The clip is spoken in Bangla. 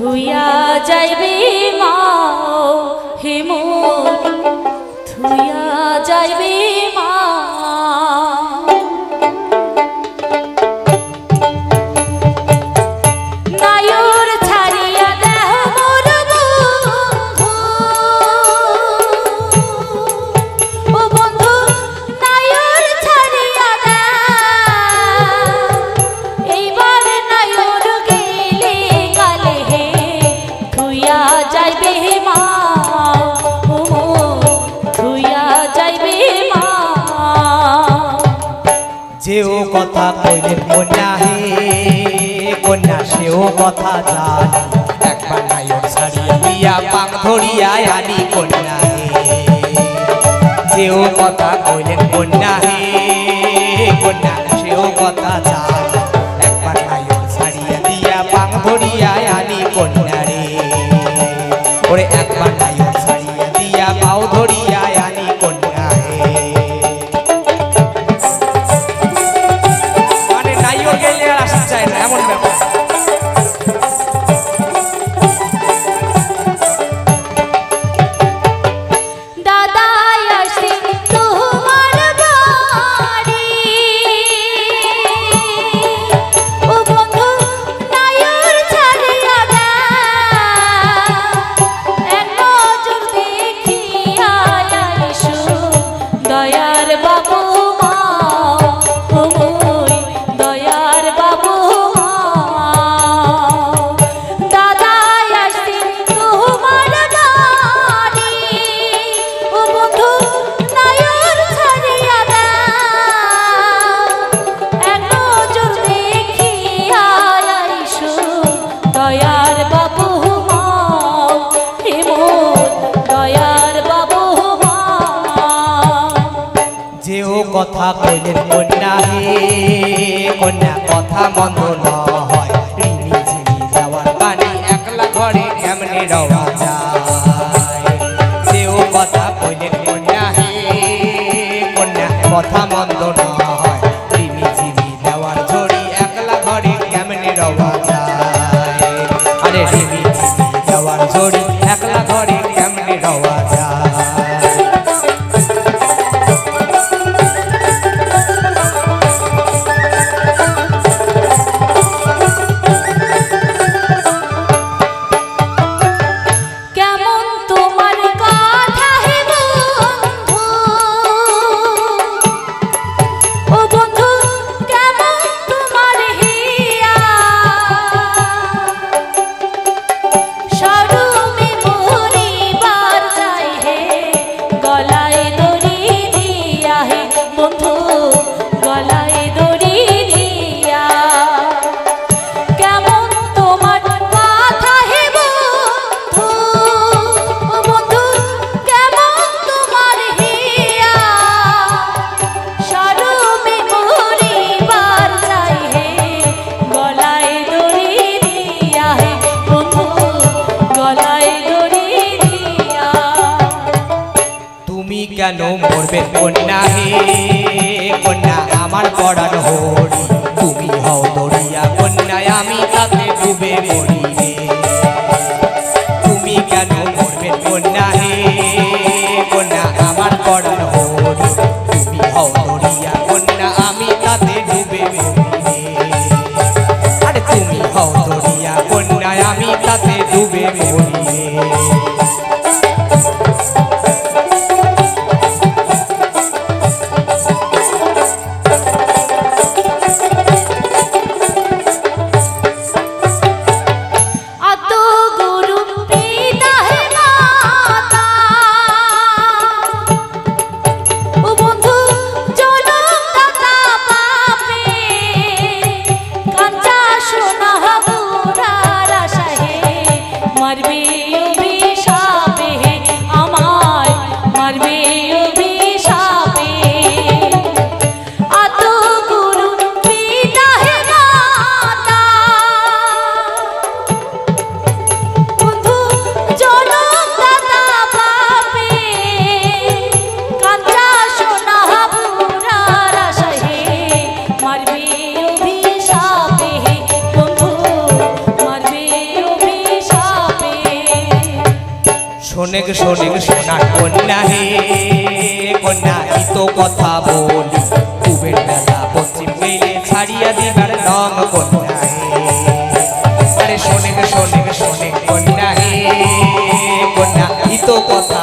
থুইয়া যাইবি মা হিমু ধুইয়া যাইবে কইলেন কন্যা হে? কন্যা সেও কথা জানি। একবার নায়ক ছাড়িয়া দিয়া পাক ধরিয়া আনি কন্যা হে? যেও কথা কইলেন কন্যা হে? কন্যা সেও কথা কথা কইলেন কন্যা কন্যা কথা মন্দ ন রিমি ঝিমি যাওয়ার পানি একলা যেও কথা কথা মন্দ ন হয় রিমি একলা ঘরে কেমনে রওয়া যায়। আরে ঝড়ি তুমি কেন মরবে? কন্যা হে, কন্যা আমার পড়ার হরি। তুমি হও দরিয়া, কন্যায় আমি তাতে ডুবে মরি তুমি কেন মরবে? কন্যা হে, কন্যা আমার পড়ার হরি। তুমি হও দরিয়া, কন্যা আমি তাতে ডুবে মরি আরে তুমি হও দরিয়া কন্যায় শোনেক শোনেক সোনার কন্যা হে কন্যা তো কথা বলি? কুবের বেলা পশ্চিম গেলে ছাড়িয়া দিবার নাম কন্যা আরে শোনেক শোনেক শোনেক কন্যা হে কন্যা তো কথা